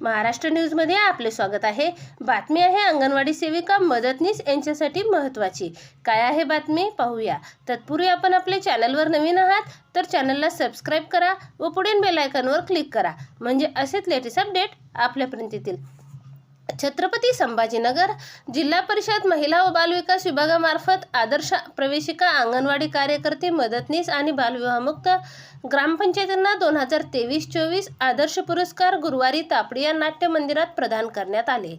महाराष्ट्र न्यूजमध्ये आपले स्वागत आहे. बातमी आहे अंगणवाडी सेविका मदतनीस यांच्यासाठी महत्त्वाची काय आहे बातमी? पाहूया. तत्पूर्वी आपण आपल्या चॅनलवर नवीन आहात तर चॅनलला सबस्क्राईब करा व पुढील बेलायकनवर क्लिक करा. म्हणजे असेच लेटेस्ट अपडेट आपल्यापर्यंत येतील छत्रपती संभाजीनगर जिल्हा परिषद महिला व बालविकास विभागामार्फत आदर्श प्रवेशिका अंगणवाडी कार्यकर्ते मदतनीस आणि बालविवाहमुक्त ग्रामपंचायतींना दोन हजार तेवीस चोवीस आदर्श पुरस्कार गुरुवारी तापडिया नाट्य मंदिरात प्रदान करण्यात आले.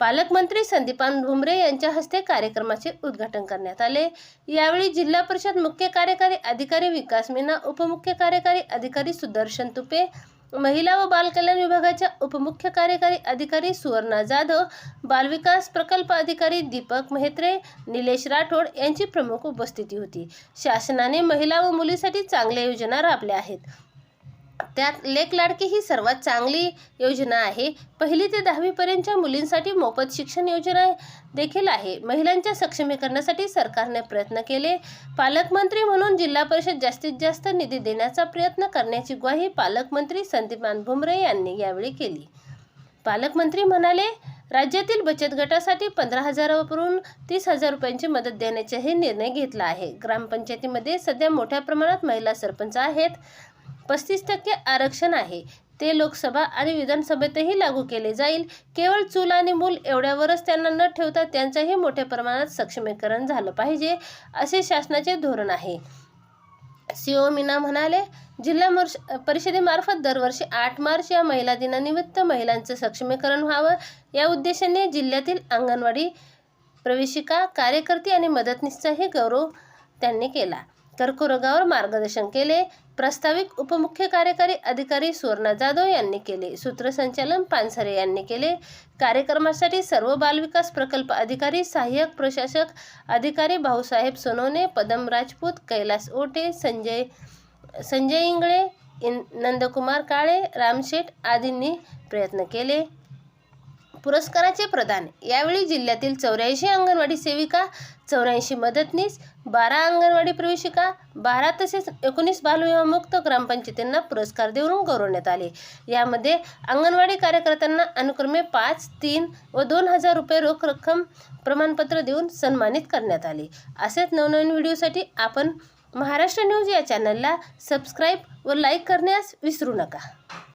पालकमंत्री संदीपान भुमरे यांच्या हस्ते कार्यक्रमाचे उद्घाटन करण्यात आले. यावेळी जिल्हा परिषद मुख्य कार्यकारी अधिकारी विकास मीना उपमुख्य कार्यकारी अधिकारी सुदर्शन तुपे महिला व बालकल्याण विभागाच्या उपमुख्य कार्यकारी अधिकारी सुवर्णा जाधव बालविकास प्रकल्प अधिकारी दीपक मेहत्रे निलेश राठोड यांची प्रमुख उपस्थिती होती. शासनाने महिला व मुलीसाठी चांगल्या योजना राबल्या आहेत. त्यात लेक लाडकी ही सर्वात चांगली योजना आहे. पहिली ते दहावीपर्यंतच्या मुलींसाठी मोफत शिक्षण योजना देखील आहे. महिलांच्या सक्षमीकरणासाठी सरकारने प्रयत्न केले. पालकमंत्री म्हणून जिल्हा परिषद जास्तीत जास्त निधी देण्याचा प्रयत्न करण्याची ग्वाही पालकमंत्री संदीपान भुमरे यांनी यावेळी केली. पालकमंत्री म्हणाले राज्यातील बचत गटासाठी पंधरा हजारावरून तीस हजार रुपयांची मदत देण्याचाही निर्णय घेतला आहे. ग्रामपंचायतीमध्ये सध्या मोठ्या प्रमाणात महिला सरपंच आहेत. पस्तीस टक्के आरक्षण आहे. ते लोकसभा आणि विधानसभेतही लागू केले जाईल. केवळ चूल आणि मूल एवढ्यावरच त्यांना न ठेवता त्यांचंही मोठ्या प्रमाणात सक्षमीकरण झालं पाहिजे असे शासनाचे धोरण आहे. सीओ मीना म्हणाले जिल्हा परिषदेमार्फत दरवर्षी आठ मार्च या महिला दिनानिमित्त महिलांचं सक्षमीकरण व्हावं. या उद्देशाने जिल्ह्यातील अंगणवाडी प्रवेशिका कार्यकर्ती आणि मदतनीसचाही गौरव त्यांनी केला. कर्करोगावर मार्गदर्शन केले. प्रस्ताविक उपमुख्य कार्यकारी अधिकारी सुवर्णा जाधव यांनी केले. सूत्रसंचालन पानसरे यांनी केले. कार्यक्रमासाठी सर्व बालविकास प्रकल्प अधिकारी सहाय्यक प्रशासक अधिकारी भाऊसाहेब सोनवणे पदम राजपूत कैलास ओटे संजय संजय इंगळे इन नंदकुमार काळे रामशेठ आदींनी प्रयत्न केले. पुरस्काराचे प्रदान. यावेळी जिल्ह्यातील चौऱ्याऐंशी अंगणवाडी सेविका चौऱ्याऐंशी मदतनीस बारा अंगणवाडी प्रवेशिका बारा तसेच एकोणीस बालविवाहमुक्त ग्रामपंचायतींना पुरस्कार देऊन गौरवण्यात आले. यामध्ये अंगणवाडी कार्यकर्त्यांना अनुक्रमे पाच तीन व दोन हजार रुपये रोख रक्कम प्रमाणपत्र देऊन सन्मानित करण्यात आले. असेच नवनवीन व्हिडिओसाठी आपण महाराष्ट्र न्यूज या चॅनलला सबस्क्राईब व लाईक करण्यास विसरू नका.